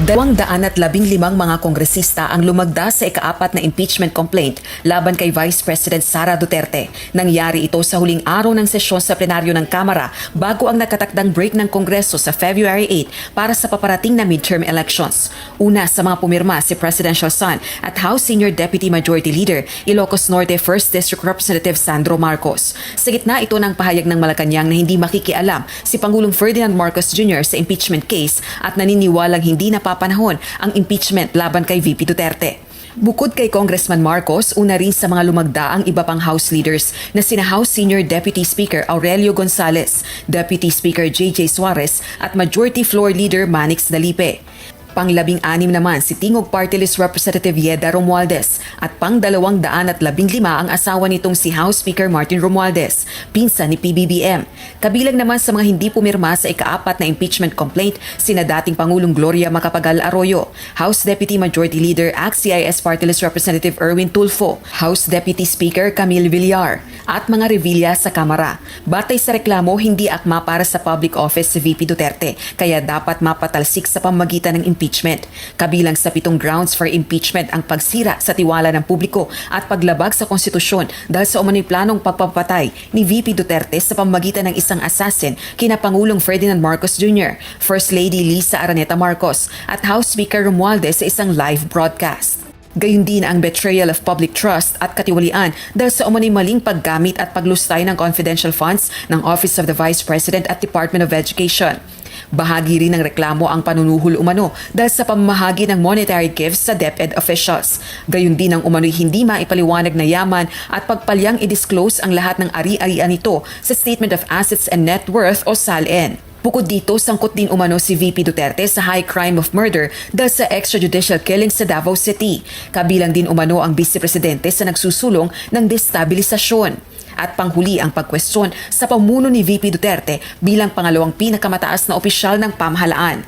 Dalawang daan at labing limang mga kongresista ang lumagda sa ikaapat na impeachment complaint laban kay Vice President Sara Duterte. Nangyari ito sa huling araw ng sesyon sa plenaryo ng Kamara bago ang nakatakdang break ng Kongreso sa February 8 para sa paparating na midterm elections. Una sa mga pumirma si Presidential Son at House Senior Deputy Majority Leader Ilocos Norte 1st District Representative Sandro Marcos. Sa gitna ito ng pahayag ng Malacanang na hindi makikialam si Pangulong Ferdinand Marcos Jr. sa impeachment case at naniniwalang hindi napapanahon ang impeachment laban kay VP Duterte. Bukod kay Congressman Marcos, una rin sa mga lumagda ang iba pang House leaders na sina House Senior Deputy Speaker Aurelio Gonzales, Deputy Speaker J.J. Suarez at Majority Floor Leader Manix Dalipe. Panglabing anim naman si Tingog Party List Representative Yeda Romualdez at pang dalawang daan at labing lima ang asawa nitong si House Speaker Martin Romualdez, pinsa ni PBBM. Kabilang naman sa mga hindi pumirma sa ikaapat na impeachment complaint sina dating Pangulong Gloria Macapagal Arroyo, House Deputy Majority Leader ACT-CIS Party List Representative Erwin Tulfo, House Deputy Speaker Camille Villar, at mga revilla sa Kamara. Batay sa reklamo, hindi akma para sa public office si VP Duterte, kaya dapat mapatalsik sa pamagitan ng impeachment. Kabilang sa pitong grounds for impeachment ang pagsira sa tiwala ng publiko at paglabag sa konstitusyon dahil sa umano'y planong pagpapatay ni VP Duterte sa pamagitan ng isang assassin kina Pangulong Ferdinand Marcos Jr., First Lady Lisa Araneta Marcos at House Speaker Romualdez sa isang live broadcast. Gayun din ang betrayal of public trust at katiwalian dahil sa umano'y maling paggamit at paglustay ng confidential funds ng Office of the Vice President at Department of Education. Bahagi rin ng reklamo ang panunuhol umano dahil sa pamamahagi ng monetary gifts sa DepEd officials. Gayun din ang umano'y hindi maipaliwanag na yaman at pagpalyang i-disclose ang lahat ng ari-arian nito sa Statement of Assets and Net Worth o SALN. Bukod dito, sangkot din umano si VP Duterte sa high crime of murder dahil sa extrajudicial killing sa Davao City. Kabilang din umano ang vice presidente sa nagsusulong ng destabilisasyon. At panghuli ang pagkwestiyon sa pamuno ni VP Duterte bilang pangalawang pinakamataas na opisyal ng pamahalaan.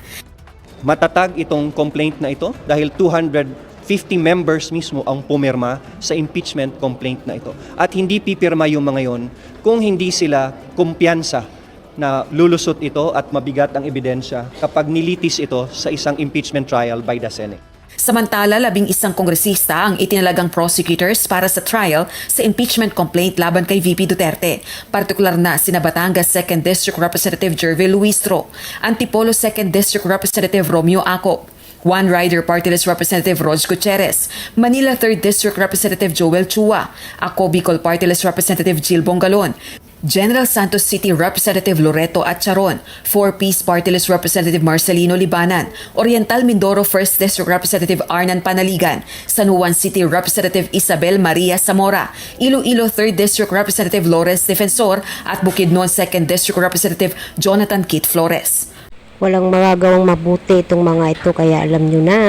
Matatag itong complaint na ito dahil 250 members mismo ang pumirma sa impeachment complaint na ito. At hindi pipirma yung mga yon kung hindi sila kumpiyansa na lulusot ito at mabigat ang ebidensya kapag nilitis ito sa isang impeachment trial by the Senate. Samantala, labing isang kongresista ang itinalagang prosecutors para sa trial sa impeachment complaint laban kay VP Duterte. Partikular na sina Batangas 2nd District Representative Jervil Luistro, Antipolo 2nd District Representative Romeo Acop, One Rider Party List Representative Rog Gutierrez, Manila 3rd District Representative Joel Chua, Ako Bicol Party List Representative Jill Bongalon, General Santos City Representative Loreto Atcharon, 4-Piece Party List Representative Marcelino Libanan, Oriental Mindoro 1st District Representative Arnan Panaligan, San Juan City Representative Isabel Maria Zamora, Iloilo 3rd District Representative Lawrence Defensor at Bukidnon 2nd District Representative Jonathan Kit Flores. Walang magagawang mabuti itong mga ito kaya alam nyo na.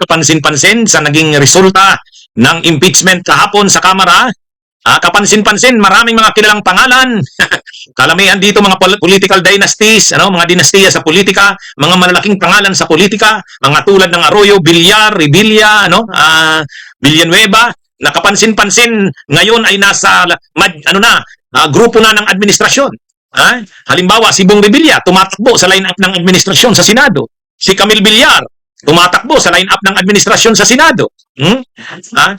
kapansin-pansin sa naging resulta ng impeachment kahapon sa Kamara. Ah, kapansin-pansin, maraming mga kilalang pangalan. Kalamihan dito mga pol- political dynasties, ano, mga dinastiya sa politika, mga malalaking pangalan sa politika, mga tulad ng Arroyo, Villar, Revilla, ano, ah, Villanueva, na kapansin-pansin ngayon ay nasa mad- ano na, ah, grupo na ng administrasyon. Ah, halimbawa si Bong Revilla tumatakbo sa line-up ng administrasyon sa Senado. Si Camille Villar tumatakbo sa line-up ng administrasyon sa Senado. Hmm? Ah,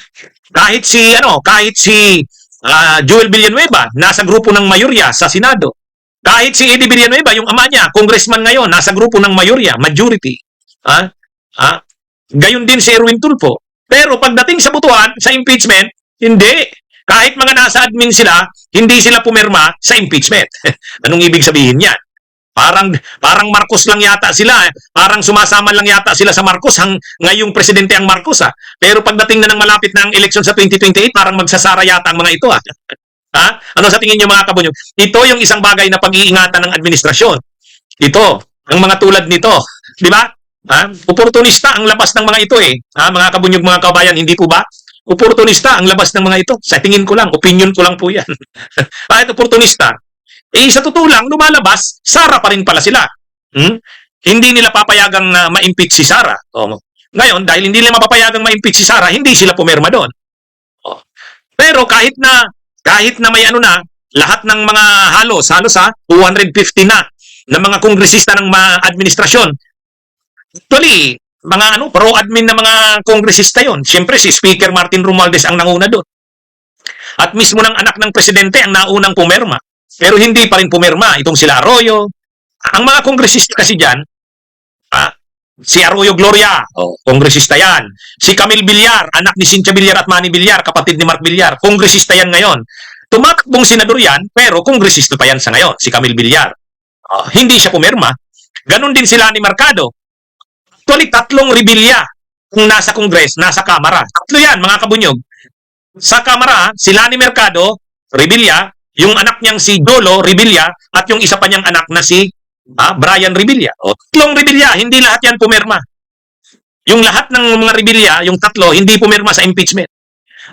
kahit si ano, kahit si ah, Joel Villanueva nasa grupo ng mayorya sa Senado. Kahit si Eddie Villanueva, yung ama niya, congressman ngayon, nasa grupo ng mayorya, majority. Ah, ah, gayon din si Erwin Tulfo. Pero pagdating sa butuan, sa impeachment, hindi. Kahit mga nasa admin sila, hindi sila pumirma sa impeachment. Anong ibig sabihin niyan? Parang parang Marcos lang yata sila. eh. Parang sumasama lang yata sila sa Marcos hang ngayong presidente ang Marcos ah. Pero pagdating na ng malapit na ang eleksyon sa 2028, parang magsasara yata ang mga ito ah. ha? Ano sa tingin niyo mga kabunyog? Ito yung isang bagay na pag-iingatan ng administrasyon. Ito, ang mga tulad nito, di ba? Ha? Oportunista ang labas ng mga ito eh. Ha? Mga kabunyog, mga kabayan, hindi po ba? Oportunista ang labas ng mga ito. Sa tingin ko lang, opinion ko lang po yan. Bakit oportunista? Eh, sa totoo lang, lumalabas, Sara pa rin pala sila. Hmm? Hindi nila papayagang na ma-impeach si Sara. O, ngayon, dahil hindi nila mapapayagang ma-impeach si Sara, hindi sila pumirma doon. O. Pero kahit na, kahit na may ano na, lahat ng mga halos, halos ha, 250 na, ng mga kongresista ng mga administrasyon, Actually, mga ano, pro-admin na mga kongresista yon. Siyempre, si Speaker Martin Romualdez ang nanguna doon. At mismo ng anak ng presidente ang naunang pumirma. Pero hindi pa rin pumirma itong sila Arroyo. Ang mga kongresista kasi dyan, ah, si Arroyo Gloria, oh, kongresista yan. Si Camille Villar, anak ni Cynthia Villar at Manny Villar, kapatid ni Mark Villar, kongresista yan ngayon. Tumakbong senador yan, pero kongresista pa yan sa ngayon, si Camille Villar. Ah, hindi siya pumirma. Ganon din sila ni Mercado. Actually, tatlong rebilya kung nasa Kongres, nasa Kamara. Tatlo yan, mga kabunyog. Sa Kamara, si Lani Mercado, Revilla, yung anak niyang si Dolo, Revilla, at yung isa pa niyang anak na si ah, Brian Revilla. O, tatlong Revilla, hindi lahat yan pumirma. Yung lahat ng mga Revilla, yung tatlo, hindi pumirma sa impeachment.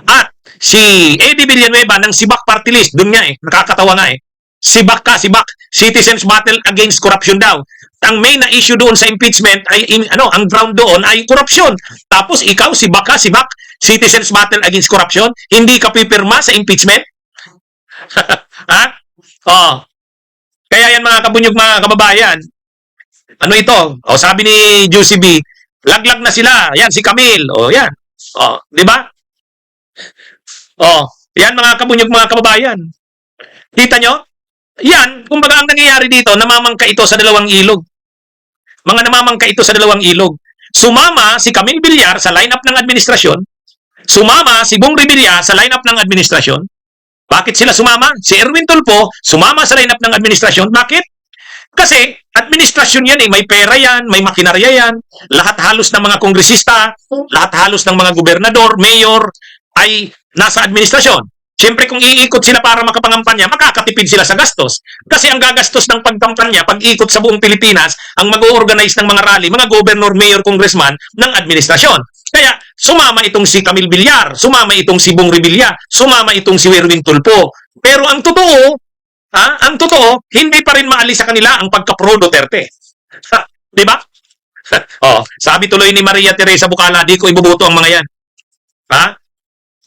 At si Eddie Villanueva ng Sibak Party List, dun nga eh, nakakatawa nga eh. Sibak ka, Sibak, Citizens Battle Against Corruption daw. Ang main na issue doon sa impeachment ay in- ano, ang ground doon ay corruption. Tapos ikaw, Sibak ka, Sibak, Citizens Battle Against Corruption, hindi ka pipirma sa impeachment? Ha? Oh. Kaya yan mga kabunyog mga kababayan. Ano ito? O sabi ni Juicy B, laglag na sila. Yan si Camille. O yan. O, di ba? O, yan mga kabunyog mga kababayan. Kita nyo? Yan, kumbaga ang nangyayari dito, namamangka ito sa dalawang ilog. Mga namamangka ito sa dalawang ilog. Sumama si Camille Villar sa lineup ng administrasyon. Sumama si Bong Revilla sa lineup ng administrasyon. Bakit sila sumama? Si Erwin Tulfo sumama sa lineup ng administrasyon. Bakit? Kasi administrasyon yan eh, may pera yan, may makinarya yan. Lahat halos ng mga kongresista, lahat halos ng mga gobernador, mayor ay nasa administrasyon. Siyempre kung iikot sila para makapangampanya, makakatipid sila sa gastos. Kasi ang gagastos ng pagkampanya, pag-ikot sa buong Pilipinas, ang mag-organize ng mga rally, mga governor, mayor, congressman ng administrasyon. Kaya sumama itong si Camille Villar, sumama itong si Bong Revilla, sumama itong si Erwin Tulfo. Pero ang totoo, ha, ang totoo, hindi pa rin maalis sa kanila ang pagka-pro Duterte. Di ba? oh, sabi tuloy ni Maria Teresa Bucala, di ko ibubuto ang mga yan. Ha?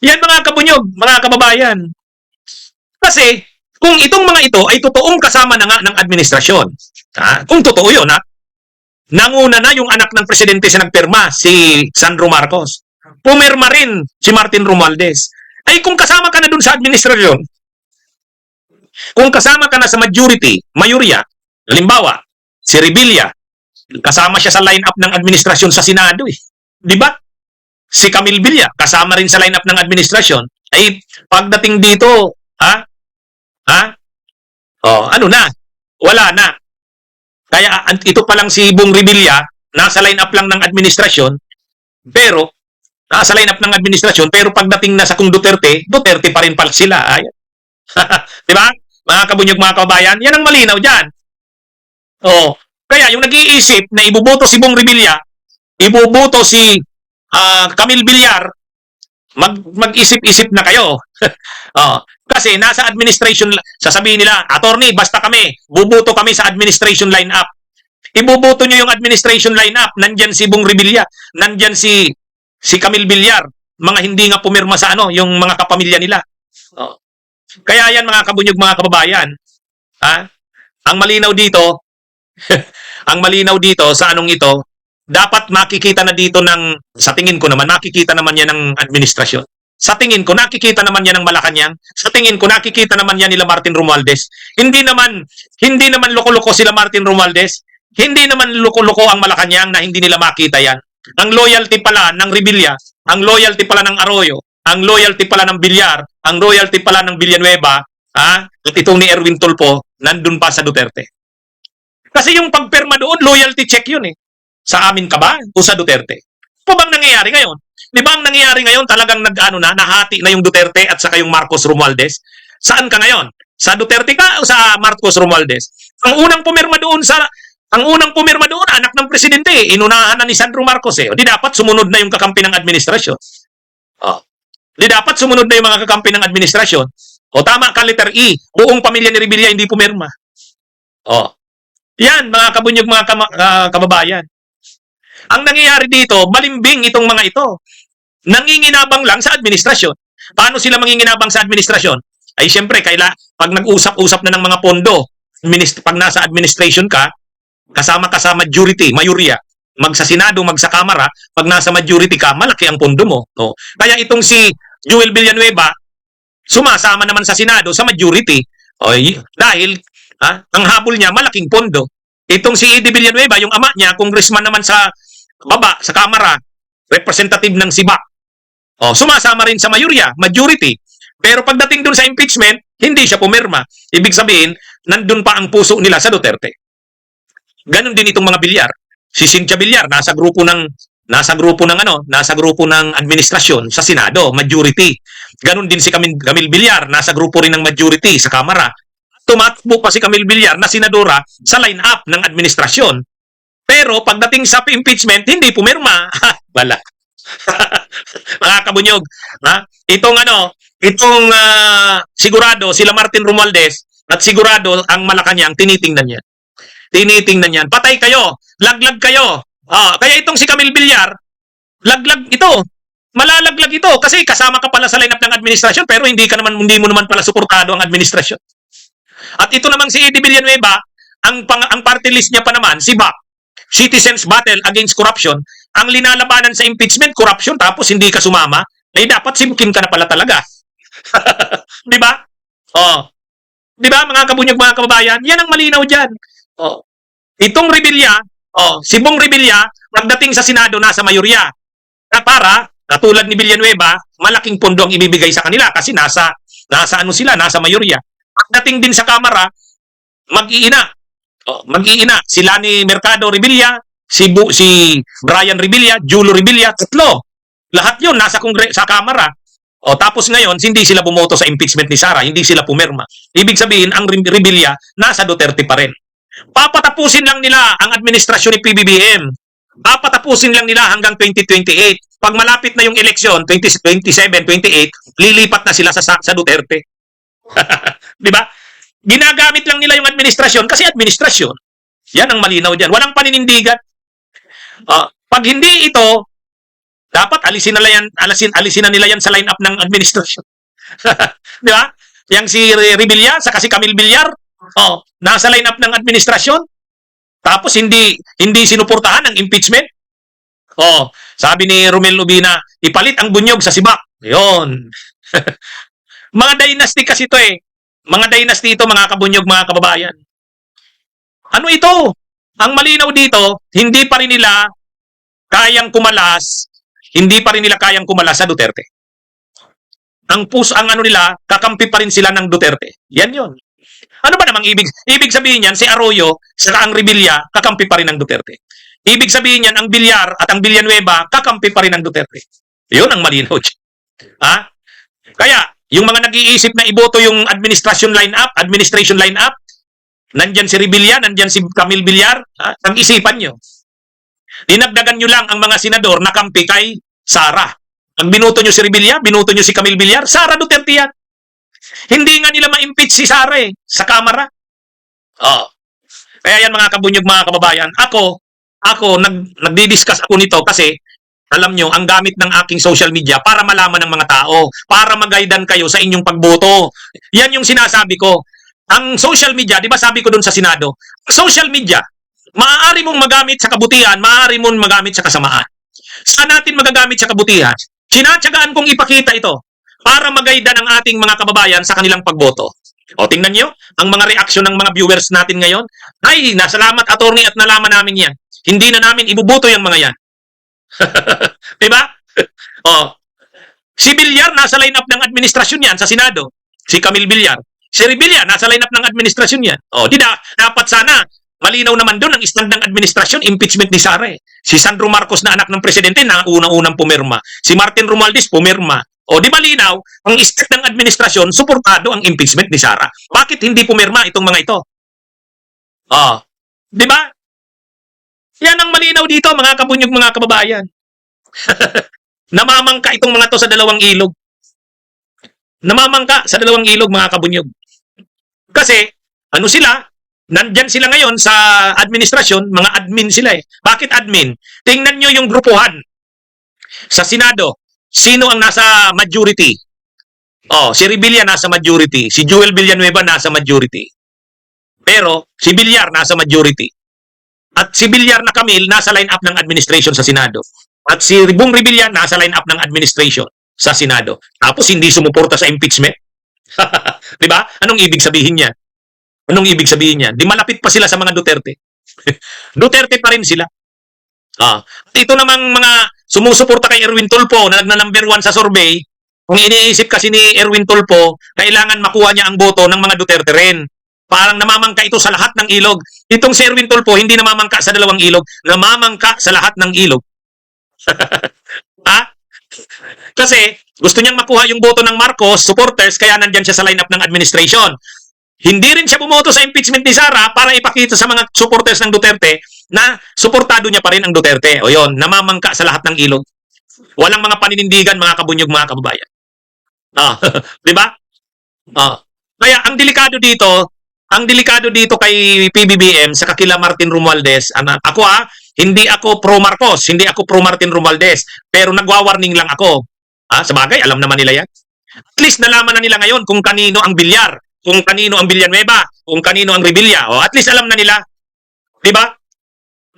Yan mga kabunyog, mga kababayan. Kasi, kung itong mga ito ay totoong kasama na nga ng administrasyon, ha? kung totoo yun, ha? nanguna na yung anak ng presidente sa nagpirma, si Sandro Marcos. Pumirma rin si Martin Romualdez. Ay kung kasama ka na dun sa administrasyon, kung kasama ka na sa majority, mayorya, halimbawa, si Revilla, kasama siya sa lineup ng administrasyon sa Senado eh. Di ba? Si Camille Villa, kasama rin sa lineup ng administrasyon, ay pagdating dito, ha? Ha? Oh, ano na? Wala na. Kaya ito pa lang si Bong Revilla, nasa lineup lang ng administrasyon, pero nasa lineup ng administrasyon, pero pagdating na sa kung Duterte, Duterte pa rin pala sila. Ayan. Di ba? Mga kabunyog, mga kabayan, yan ang malinaw dyan. Oh, kaya yung nag-iisip na ibuboto si Bong Revilla, ibuboto si ah, Camille Villar, mag, mag-isip-isip na kayo. oh, kasi nasa administration, sasabihin nila, attorney, basta kami, bubuto kami sa administration lineup. Ibubuto nyo yung administration lineup, nandyan si Bong Revilla, nandyan si si Camille Villar, mga hindi nga pumirma sa ano, yung mga kapamilya nila. Oh. Kaya yan mga kabunyog, mga kababayan, ha? Ang malinaw dito, ang malinaw dito sa anong ito, dapat makikita na dito ng, sa tingin ko naman, makikita naman yan ng administrasyon. Sa tingin ko, nakikita naman yan ng Malacanang. Sa tingin ko, nakikita naman yan nila Martin Romualdez. Hindi naman, hindi naman loko-loko sila Martin Romualdez. Hindi naman loko-loko ang Malacanang na hindi nila makita yan. Ang loyalty pala ng Revilla, ang loyalty pala ng Arroyo, ang loyalty pala ng Villar, ang loyalty pala ng Villanueva, ha? At itong ni Erwin Tulfo, nandun pa sa Duterte. Kasi yung pagperma doon, loyalty check yun eh. Sa amin ka ba? O sa Duterte? Po bang nangyayari ngayon? Di ba ang nangyayari ngayon talagang nag-ano na, nahati na yung Duterte at saka yung Marcos Romualdez? Saan ka ngayon? Sa Duterte ka o sa Marcos Romualdez? Ang unang pumirma doon sa ang unang pumirma doon, anak ng presidente, eh. inunahan na ni Sandro Marcos eh. O di dapat sumunod na yung kakampi ng administrasyon. Oh. Di dapat sumunod na yung mga kakampi ng administrasyon. O tama ka, letter E. Buong pamilya ni Revilla hindi pumirma. Oh. Yan, mga kabunyog, mga kama- ah, kababayan. Ang nangyayari dito, malimbing itong mga ito. Nanginginabang lang sa administrasyon. Paano sila manginginabang sa administrasyon? Ay siyempre, kaila, pag nag-usap-usap na ng mga pondo, pag nasa administration ka, kasama ka sa majority, mayorya, mag sa Senado, mag sa Kamara, pag nasa majority ka, malaki ang pondo mo. Oh. Kaya itong si Joel Villanueva, sumasama naman sa Senado, sa majority. Oh, y- dahil ha, ang habol niya, malaking pondo. Itong si Eddie Villanueva, yung ama niya, congressman naman sa baba, sa Kamara, representative ng Siba. Oh, sumasama rin sa mayorya, majority. Pero pagdating dun sa impeachment, hindi siya pumirma. Ibig sabihin, nandun pa ang puso nila sa Duterte. Ganon din itong mga bilyar. Si Cynthia Villar, nasa grupo ng nasa grupo ng ano, nasa grupo ng administrasyon sa Senado, majority. Ganon din si Camille, Camille Villar, nasa grupo rin ng majority sa Kamara. Tumatakbo pa si Camille Villar na senadora sa line-up ng administrasyon. Pero pagdating sa impeachment, hindi pumirma. Wala. mga kabunyog, ha? Itong ano, itong ah, sigurado sila Martin Romualdez at sigurado ang Malacanang tinitingnan niya. Tinitingnan yan. Patay kayo. Laglag kayo. Ah, kaya itong si Camille Villar, laglag ito. Malalaglag ito kasi kasama ka pala sa lineup ng administrasyon pero hindi ka naman hindi mo naman pala suportado ang administrasyon. At ito namang si Eddie Villanueva, ang pang, ang party list niya pa naman si BAC, Citizens Battle Against Corruption. Ang linalabanan sa impeachment, corruption, tapos hindi ka sumama, ay dapat simkin ka na pala talaga. Di ba? Oh. Di ba, mga kabunyag, mga kababayan? Yan ang malinaw dyan. Oh. Itong Rebilla, oh, si Bong Rebilla, pagdating sa Senado, nasa mayorya. Na para, katulad ni Villanueva, malaking pondo ang ibibigay sa kanila kasi nasa, nasa ano sila, nasa mayorya. Pagdating din sa Kamara, mag-iina. Oh, mag-iina. Sila ni Mercado Rebilla, si, Bu, si Brian Rebilla, Julo Rebilla, tatlo. Lahat yun nasa kongre sa Kamara. O tapos ngayon, hindi sila bumoto sa impeachment ni Sara, hindi sila pumirma. Ibig sabihin, ang Re- Rebilla nasa Duterte pa rin. Papatapusin lang nila ang administrasyon ni PBBM. Papatapusin lang nila hanggang 2028. Pag malapit na yung eleksyon, 2027, 28, lilipat na sila sa, sa Duterte. Di ba? Ginagamit lang nila yung administrasyon kasi administrasyon. Yan ang malinaw diyan. Walang paninindigan. Ah, pag hindi ito, dapat alisin na yan, alisin, alisin na nila yan sa lineup ng administrasyon. Di ba? Yang si Re- Rebilla, sa kasi Camille Villar, oh, nasa lineup ng administrasyon. Tapos hindi hindi sinuportahan ng impeachment. Oh, sabi ni Romel Lubina, ipalit ang bunyog sa sibak. 'Yon. mga dynasty kasi ito eh. Mga dynasty ito, mga kabunyog, mga kababayan. Ano ito? Ang malinaw dito, hindi pa rin nila kayang kumalas, hindi pa rin nila kayang kumalas sa Duterte. Ang puso, ang ano nila, kakampi pa rin sila ng Duterte. Yan yon. Ano ba namang ibig? Ibig sabihin yan, si Arroyo, saka ang Rebilla, kakampi pa rin ng Duterte. Ibig sabihin yan, ang Villar at ang Villanueva, kakampi pa rin ng Duterte. Yun ang malinaw. Ha? Kaya, yung mga nag-iisip na iboto yung administration line-up, administration line-up, nandyan si Rebilla, nandyan si Camille Villar, ha? Pag-isipan nyo. Dinagdagan nyo lang ang mga senador na kampi kay Sara. Ang binuto nyo si Rebilla, binuto nyo si Camille Villar, Sara Duterte yan. Hindi nga nila ma-impeach si Sara eh, sa Kamara. Oh. Kaya yan mga kabunyog, mga kababayan. Ako, ako, nag, nagdi-discuss ako nito kasi alam nyo, ang gamit ng aking social media para malaman ng mga tao, para mag-guidean kayo sa inyong pagboto. Yan yung sinasabi ko. Ang social media, di ba sabi ko dun sa Senado, social media, maaari mong magamit sa kabutihan, maaari mong magamit sa kasamaan. Saan natin magagamit sa kabutihan? Sinatsagaan kong ipakita ito para magayda ng ating mga kababayan sa kanilang pagboto. O tingnan nyo, ang mga reaksyon ng mga viewers natin ngayon, ay, nasalamat attorney at nalaman namin yan. Hindi na namin ibubuto yung mga yan. diba? o, si Villar nasa lineup ng administrasyon yan sa Senado. Si Camille Villar. Si Revilla nasa lineup ng administrasyon yan. O, di da, dapat sana malinaw naman doon ang stand ng administrasyon, impeachment ni Sara eh. Si Sandro Marcos na anak ng presidente na unang-unang pumirma. Si Martin Romualdez pumirma. O di malinaw, ang stand ng administrasyon, suportado ang impeachment ni Sara. Bakit hindi pumirma itong mga ito? Oh, di ba? Yan ang malinaw dito, mga kabunyog, mga kababayan. Namamangka itong mga to sa dalawang ilog. Namamangka sa dalawang ilog, mga kabunyog. Kasi, ano sila? Nandyan sila ngayon sa administrasyon, mga admin sila eh. Bakit admin? Tingnan nyo yung grupuhan. Sa Senado, sino ang nasa majority? Oh, si Rebilla nasa majority. Si Joel Villanueva nasa majority. Pero, si Villar nasa majority. At si Villar na Camille nasa line-up ng administration sa Senado. At si Bong Revilla nasa line-up ng administration sa Senado. Tapos hindi sumuporta sa impeachment. 'Di ba? Anong ibig sabihin niya? Anong ibig sabihin niya? Di malapit pa sila sa mga Duterte. Duterte pa rin sila. Ah, ito namang mga sumusuporta kay Erwin Tulfo na nagna-number one sa survey, kung iniisip kasi ni Erwin Tulfo, kailangan makuha niya ang boto ng mga Duterte rin. Parang namamangka ito sa lahat ng ilog. Itong si Erwin Tulfo, hindi namamangka sa dalawang ilog, namamangka sa lahat ng ilog. ha? Kasi gusto niyang makuha yung boto ng Marcos supporters kaya nandyan siya sa lineup ng administration. Hindi rin siya bumoto sa impeachment ni Sara para ipakita sa mga supporters ng Duterte na suportado niya pa rin ang Duterte. O yon, namamangka sa lahat ng ilog. Walang mga paninindigan, mga kabunyog, mga kababayan. Ah, 'di ba? Ah. Kaya ang delikado dito, ang delikado dito kay PBBM sa kakila Martin Romualdez, ana, ako ah, hindi ako pro Marcos, hindi ako pro Martin Romualdez, pero nagwa-warning lang ako. Ah, sa bagay, alam naman nila 'yan. At least nalaman na nila ngayon kung kanino ang Bilyar, kung kanino ang Villanueva, kung kanino ang Revilla. O at least alam na nila. 'Di ba?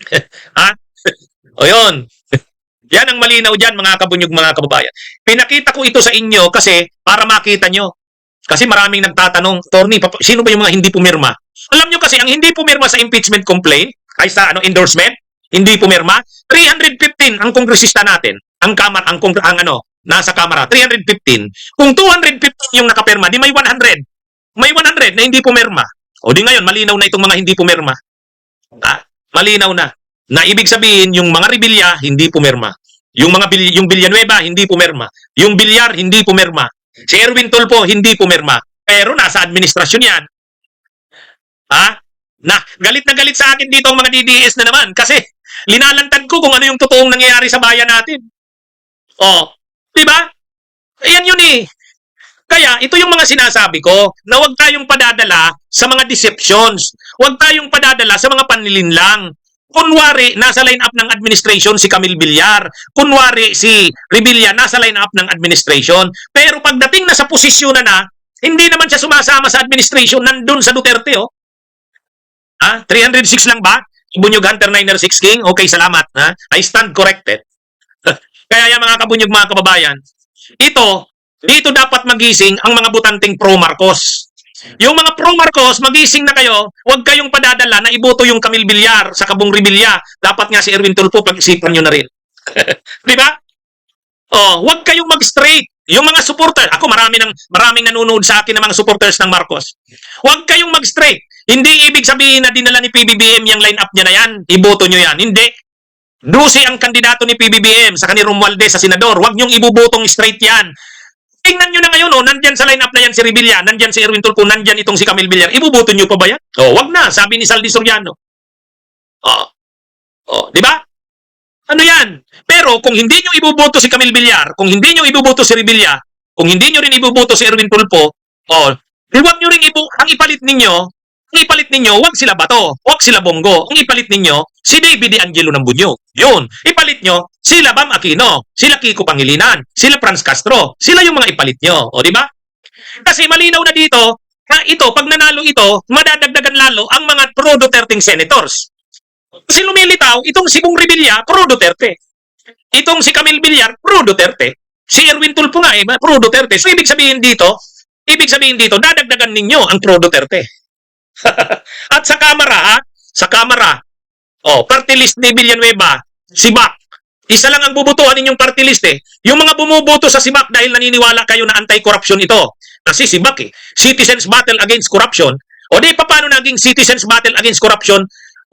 ha? o yun. Yan ang malinaw dyan, mga kabunyog, mga kababayan. Pinakita ko ito sa inyo kasi para makita nyo. Kasi maraming nagtatanong, pap- sino ba yung mga hindi pumirma? Alam nyo kasi, ang hindi pumirma sa impeachment complaint, ay sa ano, endorsement, hindi pumirma, 315 ang kongresista natin. Ang kamar, ang, kong, ang ano, nasa kamara, 315. Kung 215 yung nakapirma, di may 100. May 100 na hindi pumirma. O di ngayon, malinaw na itong mga hindi pumirma. Ah, malinaw na. Na ibig sabihin, yung mga Revilla, hindi pumirma. Yung mga bil, yung Villanueva, hindi pumirma. Yung Villar, hindi pumirma. Si Erwin Tulfo, hindi pumirma. Pero nasa administrasyon yan. Ha? Na, galit na galit sa akin dito ang mga DDS na naman. Kasi, linalantad ko kung ano yung totoong nangyayari sa bayan natin. Oh, di ba? Ayan yun eh. Kaya, ito yung mga sinasabi ko, na huwag tayong padadala sa mga deceptions. Huwag tayong padadala sa mga panlilinlang. Kunwari, nasa line-up ng administration si Camille Villar. Kunwari, si Revilla nasa line-up ng administration. Pero pagdating na sa posisyon na na, hindi naman siya sumasama sa administration, nandun sa Duterte, oh. Ha? 306 lang ba? Bunyog Hunter 906 King? Okay, salamat. Ha? I stand corrected. Kaya yan mga kabunyog, mga kababayan, ito, dito dapat magising ang mga butanting pro-Marcos. Yung mga pro-Marcos, magising na kayo, huwag kayong padadala na iboto yung Camille Villar sa Kabong Revilla. Dapat nga si Erwin Tulfo, pag-isipan nyo na rin. Di ba? Oh, huwag kayong mag-straight. Yung mga supporter, ako marami nang maraming nanonood sa akin ng mga supporters ng Marcos. Huwag kayong mag-straight. Hindi ibig sabihin na dinala ni PBBM yung line-up niya na yan. Iboto nyo yan. Hindi. Dusi ang kandidato ni PBBM sa kanil Romualdez sa senador. Huwag nyong ibubotong straight yan. Tingnan nyo na ngayon, oh, nandyan sa line-up na yan si Revilla, nandyan si Erwin Tulfo, nandyan itong si Camille Villar. Ibuboto nyo pa ba yan? Oh, wag na, sabi ni Saldi Soriano. Oh. Oh, di ba? Ano yan? Pero kung hindi nyo ibuboto si Camille Villar, kung hindi nyo ibuboto si Revilla, kung hindi nyo rin ibuboto si Erwin Tulfo, oh, di wag nyo rin ibu ang ipalit ninyo, ang ipalit ninyo, wag sila Bato, wag sila Bongo. Ang ipalit ninyo, si David De Angelo ng Bunyo. Yun. Ipalit nyo, sila Bam Aquino, sila Kiko Pangilinan, sila Franz Castro. Sila yung mga ipalit nyo. O, di ba? Kasi malinaw na dito, na ito, pag nanalo ito, madadagdagan lalo ang mga pro-Duterte senators. Kasi lumilitaw, itong si Bong Revilla, pro-Duterte. Itong si Camille Villar, pro-Duterte. Si Erwin Tulfo nga, eh, pro-Duterte. So, ibig sabihin dito, ibig sabihin dito, dadagdagan ninyo ang pro-Duterte. At sa kamera, ha? Sa kamera, oh, party list ni Villanueva, si Mac. Isa lang ang bubutuhan ninyong party list eh. Yung mga bumuboto sa si Mac dahil naniniwala kayo na anti-corruption ito. Kasi si Mac eh, Citizens Battle Against Corruption. O di, paano naging Citizens Battle Against Corruption?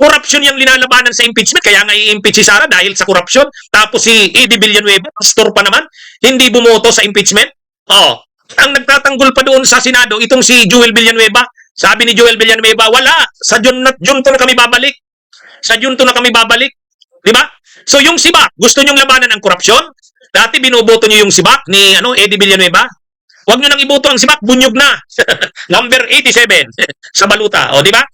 Corruption yung linalabanan sa impeachment, kaya nga i-impeach si Sara dahil sa corruption. Tapos si Eddie Villanueva, pastor pa naman, hindi bumoto sa impeachment. Oh, ang nagtatanggol pa doon sa Senado, itong si Joel Villanueva, sabi ni Joel Villanueva, wala, sa Jun, Junto na kami babalik. Sa Junto na kami babalik. Di ba? So yung Sibak, gusto nyong labanan ang korupsyon? Dati binuboto nyo yung Sibak ni ano, Eddie Villanueva. Huwag nyo nang iboto ang Sibak, bunyog na. Number 87 sa baluta. O, di ba?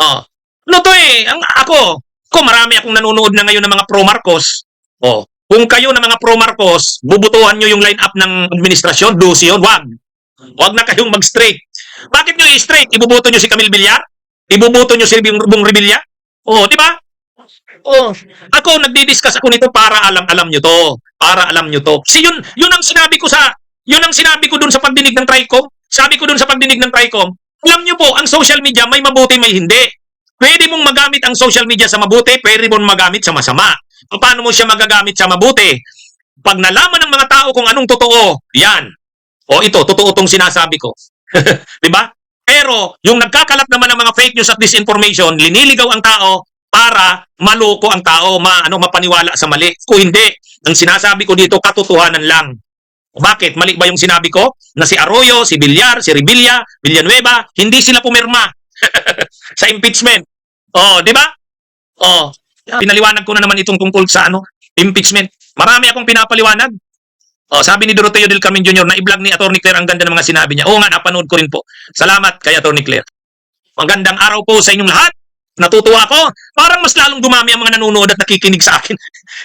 Oh. Ano to eh, ang, ako, ko marami akong nanonood na ngayon ng mga pro-Marcos. Oh. Kung kayo na mga pro-Marcos, bubutuhan nyo yung line-up ng administrasyon, dosi yun, wag. Wag na kayong mag-straight. Bakit nyo i-straight? Ibuboto nyo si Camille Villar? Ibuboto nyo si Bong Revilla? Oh, di ba? Oh, ako nagdi-discuss ako nito para alam-alam nyo to. Para alam nyo to. Kasi yun, yun ang sinabi ko sa, yun ang sinabi ko dun sa pagdinig ng TRICOM. Sabi ko dun sa pagdinig ng TRICOM, alam nyo po, ang social media may mabuti, may hindi. Pwede mong magamit ang social media sa mabuti, pwede mong magamit sa masama. Paano mo siya magagamit sa mabuti? Pag nalaman ng mga tao kung anong totoo, yan. O ito, totoo tong sinasabi ko. di ba? Pero yung nagkakalat naman ng mga fake news at disinformation, liniligaw ang tao para maloko ang tao, ma, ano, mapaniwala sa mali. Kung hindi, ang sinasabi ko dito, katotohanan lang. Bakit? Mali ba yung sinabi ko? Na si Arroyo, si Villar, si Revilla, Villanueva, hindi sila pumirma sa impeachment. Oh, di ba? Oh, pinaliwanag ko na naman itong tungkol sa ano, impeachment. Marami akong pinapaliwanag. Oh, sabi ni Doroteo del Carmen Jr. na i-vlog ni Attorney Claire ang ganda ng mga sinabi niya. Oo nga, napanood ko rin po. Salamat kay Attorney Claire. Magandang araw po sa inyong lahat. Natutuwa ako. Parang mas lalong dumami ang mga nanonood at nakikinig sa akin.